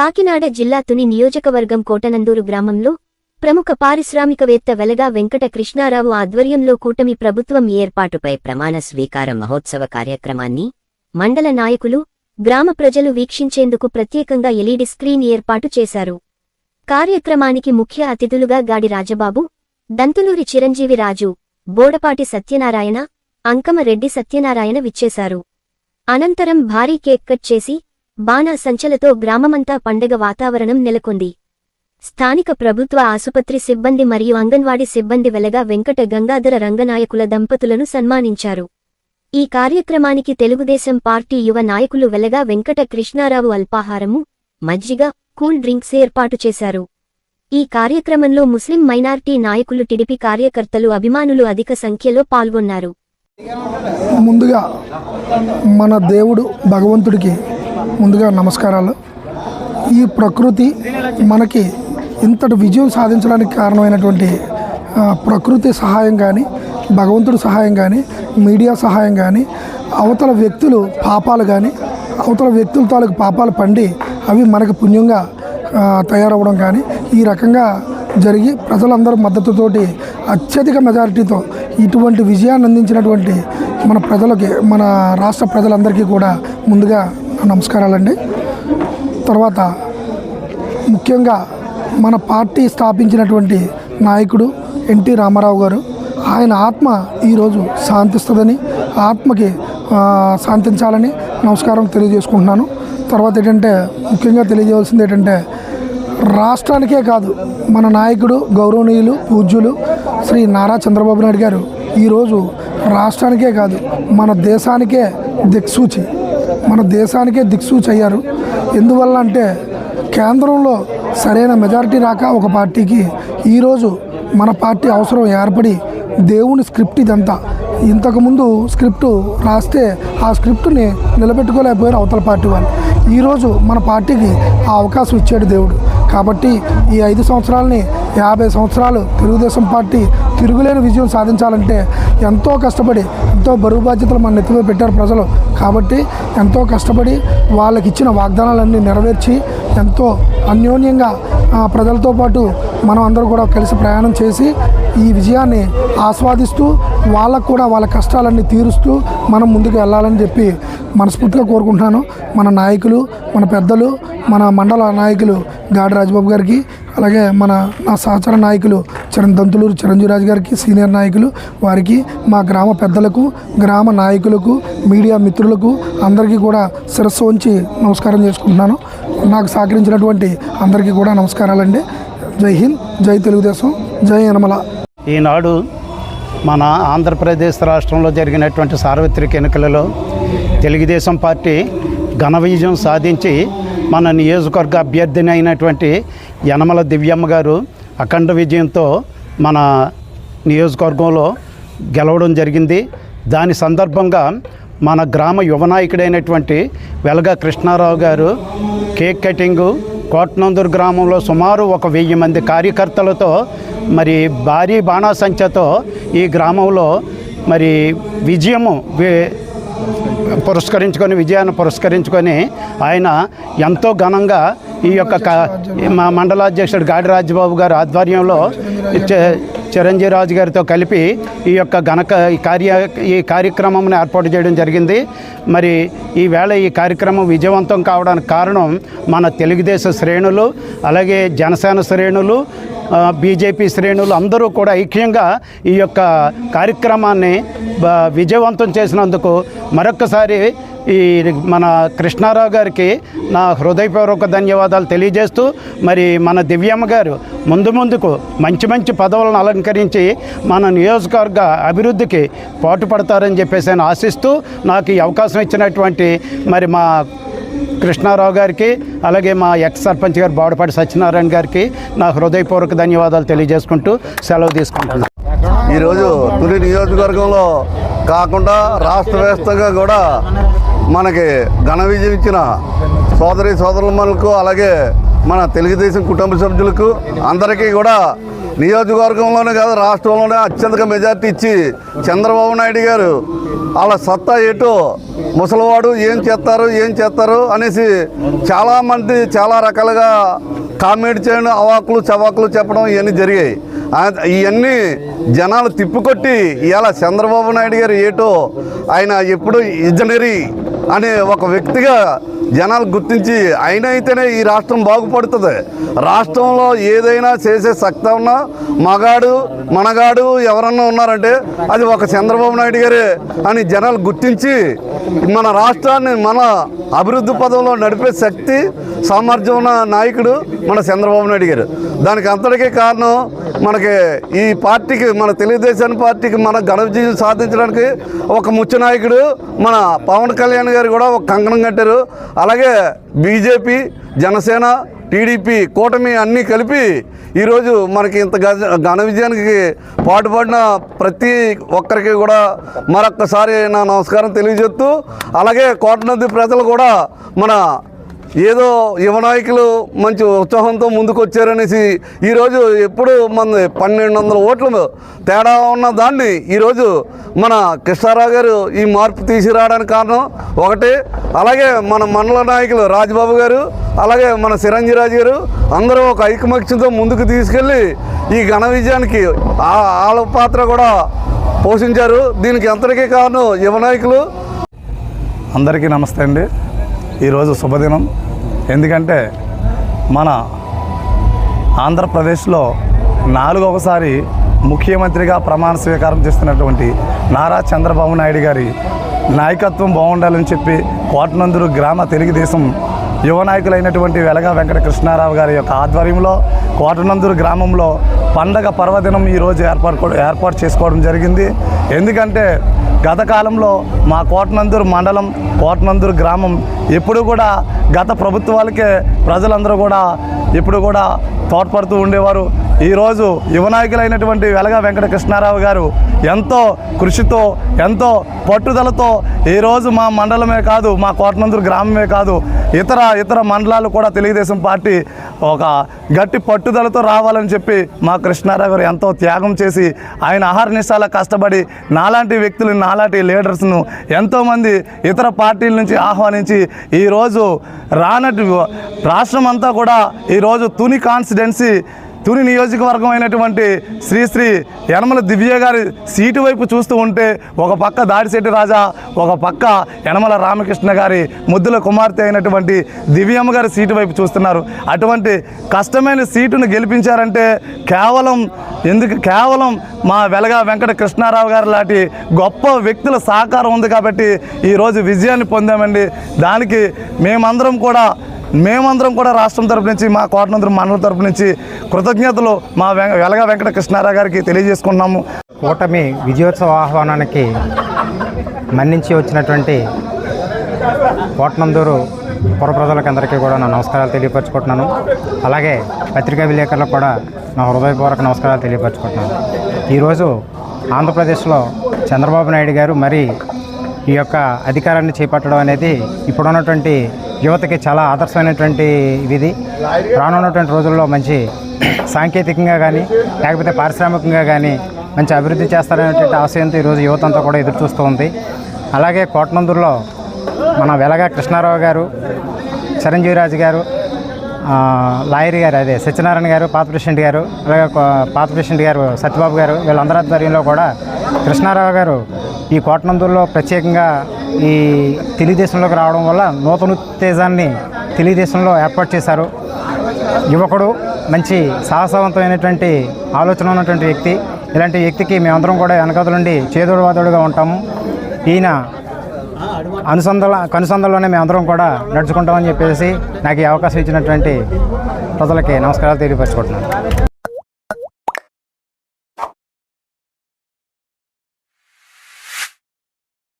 కాకినాడ జిల్లా తుని నియోజకవర్గం కోటనందూరు గ్రామంలో ప్రముఖ పారిశ్రామికవేత్త వెలగా వెంకట కృష్ణారావు ఆధ్వర్యంలో కూటమి ప్రభుత్వం ఏర్పాటుపై ప్రమాణ స్వీకార మహోత్సవ కార్యక్రమాన్ని మండల నాయకులు గ్రామ ప్రజలు వీక్షించేందుకు ప్రత్యేకంగా ఎల్ఈడి స్క్రీన్ ఏర్పాటు చేశారు. కార్యక్రమానికి ముఖ్య అతిథులుగా గాడి రాజబాబు దంతులూరి చిరంజీవి రాజు బోడపాటి సత్యనారాయణ అంకమరెడ్డి సత్యనారాయణ విచ్చేశారు. అనంతరం భారీ కేక్ కట్ చేసి బాణా సంచలతో గ్రామమంతా పండగ వాతావరణం నెలకొంది. స్థానిక ప్రభుత్వ ఆసుపత్రి సిబ్బంది మరియు అంగన్వాడీ సిబ్బంది వెలగా వెంకట గంగాధర రంగనాయకుల దంపతులను సన్మానించారు. ఈ కార్యక్రమానికి తెలుగుదేశం పార్టీ యువ నాయకులు వెలగా వెంకట కృష్ణారావు అల్పాహారము మజ్జిగ కూల్ డ్రింక్స్ ఏర్పాటు చేశారు. ఈ కార్యక్రమంలో ముస్లిం మైనార్టీ నాయకులు టిడిపి కార్యకర్తలు అభిమానులు అధిక సంఖ్యలో పాల్గొన్నారు. ముందుగా మన దేవుడు భగవంతుడికి ముందుగా నమస్కారాలు. ఈ ప్రకృతి మనకి ఇంతటి విజయం సాధించడానికి కారణమైనటువంటి ప్రకృతి సహాయం కానీ భగవంతుడి సహాయం కానీ మీడియా సహాయం కానీ అవతల వ్యక్తులు పాపాలు కానీ అవతల వ్యక్తుల తాలూకు పాపాలు పండి అవి మనకు పుణ్యంగా తయారవ్వడం కానీ ఈ రకంగా జరిగి ప్రజలందరూ మద్దతుతోటి అత్యధిక మెజారిటీతో ఇటువంటి విజయాన్ని అందించినటువంటి మన ప్రజలకి మన రాష్ట్ర ప్రజలందరికీ కూడా ముందుగా నమస్కారాలండి. తర్వాత ముఖ్యంగా మన పార్టీ స్థాపించినటువంటి నాయకుడు ఎన్టీ రామారావు గారు ఆయన ఆత్మ ఈరోజు శాంతిస్తుందని ఆత్మకి శాంతించాలని నమస్కారం తెలియజేసుకుంటున్నాను. తర్వాత ఏంటంటే ముఖ్యంగా తెలియజేయాల్సింది ఏంటంటే రాష్ట్రానికే కాదు మన నాయకుడు గౌరవనీయులు పూజ్యులు శ్రీ నారా చంద్రబాబు నాయుడు గారు ఈరోజు రాష్ట్రానికే కాదు మన దేశానికే దిక్సూచి. మన దేశానికే దిక్సూచి అయ్యారు. ఎందువల్ల అంటే కేంద్రంలో సరైన మెజారిటీ రాక ఒక పార్టీకి ఈరోజు మన పార్టీ అవసరం ఏర్పడి దేవుని స్క్రిప్ట్ ఇదంతా. ఇంతకుముందు స్క్రిప్ట్ రాస్తే ఆ స్క్రిప్ట్ని నిలబెట్టుకోలేకపోయారు అవతల పార్టీ వాళ్ళు. ఈరోజు మన పార్టీకి ఆ అవకాశం ఇచ్చాడు దేవుడు. కాబట్టి ఈ ఐదు సంవత్సరాలని యాభై సంవత్సరాలు తెలుగుదేశం పార్టీ తిరుగులేని విజయం సాధించాలంటే ఎంతో కష్టపడి ఎంతో బరువు బాధ్యతలు మన నెత్తిమీద పెట్టారు ప్రజలు. కాబట్టి ఎంతో కష్టపడి వాళ్ళకి ఇచ్చిన వాగ్దానాలన్నీ నెరవేర్చి ఎంతో అన్యోన్యంగా ఆ, ప్రజలతో పాటు మనం అందరూ కూడా కలిసి ప్రయాణం చేసి ఈ విజయాన్ని ఆస్వాదిస్తూ వాళ్ళకు కూడా వాళ్ళ కష్టాలన్నీ తీరుస్తూ మనం ముందుకు వెళ్ళాలని చెప్పి మనస్ఫూర్తిగా కోరుకుంటున్నాను. మన నాయకులు మన పెద్దలు మన మండల నాయకులు గాడి రాజబాబు గారికి అలాగే మన నా సహచర నాయకులు చరణ్ దంతులూరు చిరంజీవిరాజు గారికి సీనియర్ నాయకులు వారికి మా గ్రామ పెద్దలకు గ్రామ నాయకులకు మీడియా మిత్రులకు అందరికీ కూడా శిరస్సు ఉంచి నమస్కారం చేసుకుంటున్నాను. నాకు సహకరించినటువంటి అందరికీ కూడా నమస్కారాలండి. జై హింద్ జై తెలుగుదేశం జై యనమల. ఈనాడు మన ఆంధ్రప్రదేశ్ రాష్ట్రంలో జరిగినటువంటి సార్వత్రిక ఎన్నికలలో తెలుగుదేశం పార్టీ ఘన విజయం సాధించి మన నియోజకవర్గ అభ్యర్థిని అయినటువంటి యనమల దివ్యమ్మ గారు అఖండ విజయంతో మన నియోజకవర్గంలో గెలవడం జరిగింది. దాని సందర్భంగా మన గ్రామ యువనాయకుడైనటువంటి వెలగ కృష్ణారావు గారు కేక్ కటింగు కోట్నందూరు గ్రామంలో సుమారు ఒక వెయ్యి మంది కార్యకర్తలతో మరి భారీ బాణాసంచతో ఈ గ్రామంలో మరి విజయము పురస్కరించుకొని విజయాన్ని పురస్కరించుకొని ఆయన ఎంతో ఘనంగా ఈ యొక్క క- మా మండలాధ్యక్షుడు గాడి రాజబాబు గారు ఆధ్వర్యంలో చిరంజీవి రాజు గారితో కలిపి ఈ యొక్క ఘనక ఈ కార్య ఈ కార్యక్రమంను ఏర్పాటు చేయడం జరిగింది. మరి ఈవేళ ఈ కార్యక్రమం విజయవంతం కావడానికి కారణం మన తెలుగుదేశం శ్రేణులు అలాగే జనసేన శ్రేణులు బీజేపీ శ్రేణులు అందరూ కూడా ఐక్యంగా ఈ యొక్క కార్యక్రమాన్ని విజయవంతం చేసినందుకు మరొక్కసారి ఈ మన కృష్ణారావు గారికి నా హృదయపూర్వక ధన్యవాదాలు తెలియజేస్తూ మరి మన దివ్యమ్మ గారు ముందు ముందుకు మంచి మంచి పదవులను అలంకరించి మన నియోజకవర్గ అభివృద్ధికి పాటుపడతారని చెప్పేసి నేను ఆశిస్తూ నాకు ఈ అవకాశం ఇచ్చినటువంటి మరి మా కృష్ణారావు గారికి అలాగే మా ఎక్స్ సర్పంచ్ గారు బావడపాటి సత్యనారాయణ గారికి నా హృదయపూర్వక ధన్యవాదాలు తెలియజేసుకుంటూ సెలవు తీసుకుంటున్నాను. ఈరోజు తుని నియోజకవర్గంలో కాకుండా రాష్ట్ర వ్యాప్తంగా కూడా మనకి ఘన విజయం ఇచ్చిన సోదరి సోదరులకు అలాగే మన తెలుగుదేశం కుటుంబ సభ్యులకు అందరికీ కూడా నియోజకవర్గంలోనే కాదు రాష్ట్రంలోనే అత్యంత మెజార్టీ ఇచ్చి చంద్రబాబు నాయుడు గారు వాళ్ళ సత్తా ఏటో ముసలివాడు ఏం చేస్తారు ఏం చేస్తారు అనేసి చాలామంది చాలా రకాలుగా కామెంట్ చేయడం అవాకులు చవాకులు చెప్పడం ఇవన్నీ జరిగాయి. ఇవన్నీ జనాలు తిప్పికొట్టి ఇవాళ చంద్రబాబు నాయుడు గారు ఏటో ఆయన ఎప్పుడు ఇంజనీరీ అనే ఒక వ్యక్తిగా జనాలు గుర్తించి ఆయన అయితేనే ఈ రాష్ట్రం బాగుపడుతుంది. రాష్ట్రంలో ఏదైనా చేసే సక్త ఉన్నా మగాడు మనగాడు ఎవరన్నా ఉన్నారంటే అది ఒక చంద్రబాబు నాయుడు గారే అని జనాలు గుర్తించి మన రాష్ట్రాన్ని మన అభివృద్ధి పదంలో నడిపే శక్తి సామర్థ్యం ఉన్న నాయకుడు మన చంద్రబాబు నాయుడు గారు. దానికి అంతటికీ కారణం మనకి ఈ పార్టీకి మన తెలుగుదేశం పార్టీకి మన ఘన విజయం సాధించడానికి ఒక ముఖ్య నాయకుడు మన పవన్ కళ్యాణ్ గారు కూడా ఒక కంకణం కట్టారు. అలాగే బీజేపీ జనసేన టీడీపీ కూటమి అన్నీ కలిపి ఈరోజు మనకి ఇంత ఘన విజయానికి పాటుపడిన ప్రతి ఒక్కరికి కూడా మరొక్కసారి నా నమస్కారం తెలియజేస్తూ అలాగే కోటనది ప్రజలు కూడా మన ఏదో యువ నాయకులు మంచి ఉత్సాహంతో ముందుకు వచ్చారనేసి ఈరోజు ఎప్పుడు మన పన్నెండు వందల ఓట్లు తేడా ఉన్న దాన్ని ఈరోజు మన కృష్ణారావు గారు ఈ మార్పు తీసుకురావడానికి కారణం ఒకటి. అలాగే మన మండల నాయకులు రాజ్బాబు గారు అలాగే మన చిరంజీరాజు గారు అందరూ ఒక ఐకమత్యంతో ముందుకు తీసుకెళ్ళి ఈ ఘన విజయానికి ఆ- వాళ్ళ పాత్ర కూడా పోషించారు. దీనికి ఎంతటికీ కారణం యువ నాయకులు అందరికీ నమస్తే అండి. ఈరోజు శుభదినం. ఎందుకంటే మన ఆంధ్రప్రదేశ్లో నాలుగవసారి ముఖ్యమంత్రిగా ప్రమాణ స్వీకారం చేస్తున్నటువంటి నారా చంద్రబాబు నాయుడు గారి నాయకత్వం బాగుండాలని చెప్పి కోటనందూరు గ్రామ తెలుగుదేశం యువ నాయకులైనటువంటి వెలగా వెంకట కృష్ణారావు గారి యొక్క ఆధ్వర్యంలో కోటనందూరు గ్రామంలో పండగ పర్వదినం ఈరోజు ఏర్పాటు ఏర్పాటు చేసుకోవడం జరిగింది. ఎందుకంటే గత కాలంలో మా కోటనందూరు మండలం కోటనందూరు గ్రామం. ఎప్పుడు కూడా గత ప్రభుత్వాలకే ప్రజలందరూ కూడా ఇప్పుడు కూడా తోడ్పడుతూ ఉండేవారు. ఈరోజు యువనాయకులైనటువంటి వెలగా వెంకట కృష్ణారావు గారు ఎంతో కృషితో ఎంతో పట్టుదలతో ఈరోజు మా మండలమే కాదు మా కోటనందూరు గ్రామమే కాదు ఇతర ఇతర మండలాలు కూడా తెలుగుదేశం పార్టీ ఒక గట్టి పట్టుదలతో రావాలని చెప్పి మా కృష్ణారావు గారు ఎంతో త్యాగం చేసి ఆయన ఆహార కష్టపడి నాలాంటి వ్యక్తులు నాలాంటి లీడర్స్ను ఎంతోమంది ఇతర పార్టీల నుంచి ఆహ్వానించి ఈరోజు రానట్టు రాష్ట్రం అంతా కూడా ఈరోజు తుని కాన్స్టిడెన్సీ తుని నియోజకవర్గం అయినటువంటి శ్రీ శ్రీ యనమల దివ్య గారి సీటు వైపు చూస్తూ ఉంటే ఒక పక్క దాడిశెట్టి రాజా ఒక పక్క యనమల రామకృష్ణ గారి ముద్దుల కుమార్తె అయినటువంటి దివ్యమ్మ గారి సీటు వైపు చూస్తున్నారు. అటువంటి కష్టమైన సీటును గెలిపించారంటే కేవలం ఎందుకు కేవలం మా వెలగా వెంకట కృష్ణారావు గారు లాంటి గొప్ప వ్యక్తుల సహకారం ఉంది కాబట్టి ఈరోజు విజయాన్ని పొందామండి. దానికి మేమందరం కూడా మేమందరం కూడా రాష్ట్రం తరపు నుంచి మా కోటనందరం మండలం తరపు నుంచి కృతజ్ఞతలు మా వెంక వెలగా వెంకట కృష్ణారావు గారికి తెలియజేసుకున్నాము కూటమి విజయోత్సవ ఆహ్వానానికి మన్నించి వచ్చినటువంటి కోటనందూరు పుర ప్రజలకందరికీ కూడా నా నమస్కారాలు తెలియపరచుకుంటున్నాను. అలాగే పత్రికా విలేకరులకు కూడా నా హృదయపూర్వక నమస్కారాలు తెలియపరచుకుంటున్నాను. ఈరోజు ఆంధ్రప్రదేశ్లో చంద్రబాబు నాయుడు గారు మరి ఈ యొక్క అధికారాన్ని చేపట్టడం అనేది ఇప్పుడున్నటువంటి యువతకి చాలా ఆదర్శమైనటువంటి ఇది రానున్నటువంటి రోజుల్లో మంచి సాంకేతికంగా కానీ లేకపోతే పారిశ్రామికంగా కానీ మంచి అభివృద్ధి చేస్తారనేటువంటి ఆశయంతో ఈరోజు యువత అంతా కూడా ఎదురు చూస్తూ ఉంది. అలాగే కోటనందూరులో మన వెలగా కృష్ణారావు గారు చిరంజీవిరాజు గారు లాయర్ గారు అదే సత్యనారాయణ గారు పాత ప్రెసిడెంట్ గారు అలాగే పాత ప్రెసిడెంట్ గారు సత్యబాబు గారు వీళ్ళందరి ఆధ్వర్యంలో కూడా కృష్ణారావు గారు ఈ కోటనందూరులో ప్రత్యేకంగా ఈ తెలుగుదేశంలోకి రావడం వల్ల నూతన ఉత్తేజాన్ని తెలుగుదేశంలో ఏర్పాటు చేశారు. యువకుడు మంచి సాహసవంతమైనటువంటి ఆలోచన ఉన్నటువంటి వ్యక్తి. ఇలాంటి వ్యక్తికి మేమందరం కూడా వెనకదల నుండి చేదోడు వాదోడుగా ఉంటాము. ఈయన అనుసంధాన కనుసంధానంలోనే మేమందరం కూడా నడుచుకుంటామని చెప్పేసి నాకు ఈ అవకాశం ఇచ్చినటువంటి ప్రజలకి నమస్కారాలు తెలియపరచుకుంటున్నాను.